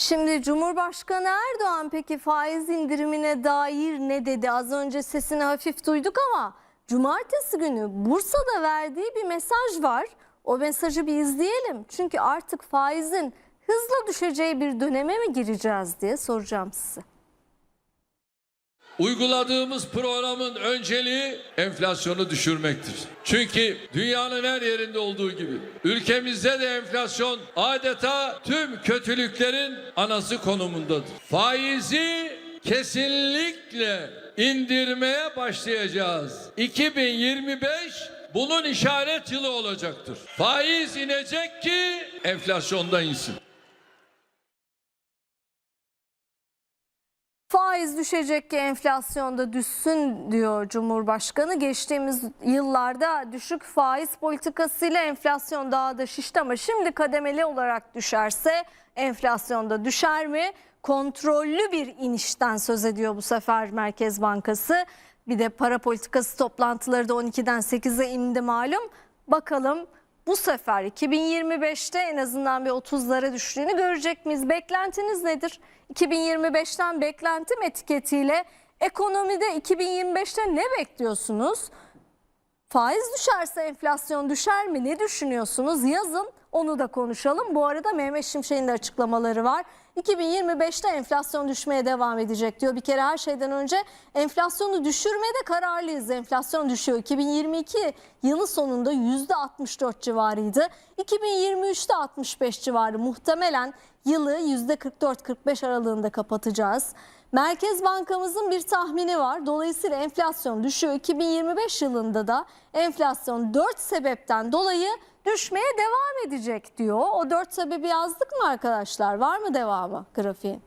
Şimdi Cumhurbaşkanı Erdoğan peki faiz indirimine dair ne dedi? Az önce sesini hafif duyduk ama cumartesi günü Bursa'da verdiği bir mesaj var. O mesajı bir izleyelim. Çünkü artık faizin hızla düşeceği bir döneme mi gireceğiz diye soracağım size. Uyguladığımız programın önceliği enflasyonu düşürmektir. Çünkü dünyanın her yerinde olduğu gibi ülkemizde de enflasyon adeta tüm kötülüklerin anası konumundadır. Faizi kesinlikle indirmeye başlayacağız. 2025 bunun işaret yılı olacaktır. Faiz inecek ki enflasyonda insin. Faiz düşecek ki enflasyonda düşsün diyor Cumhurbaşkanı. Geçtiğimiz yıllarda düşük faiz politikasıyla enflasyon daha da şişti ama şimdi kademeli olarak düşerse enflasyonda düşer mi? Kontrollü bir inişten söz ediyor bu sefer Merkez Bankası. Bir de para politikası toplantıları da 12'den 8'e indi malum. Bakalım bu sefer 2025'te en azından bir 30'lara düştüğünü görecek miyiz? Beklentiniz nedir? 2025'ten beklentim etiketiyle ekonomide 2025'te ne bekliyorsunuz? Faiz düşerse enflasyon düşer mi? Ne düşünüyorsunuz? Yazın onu da konuşalım. Bu arada Mehmet Şimşek'in de açıklamaları var. 2025'te enflasyon düşmeye devam edecek diyor. Bir kere her şeyden önce enflasyonu düşürmede kararlıyız. Enflasyon düşüyor. 2022 yılı sonunda %64 civarıydı. 2023'te 65 civarı. Muhtemelen yılı %44-45 aralığında kapatacağız. Merkez Bankamızın bir tahmini var. Dolayısıyla enflasyon düşüyor. 2025 yılında da enflasyon 4 sebepten dolayı düşmeye devam edecek diyor. O 4 sebebi yazdık mı arkadaşlar? Var mı devamı grafiğin?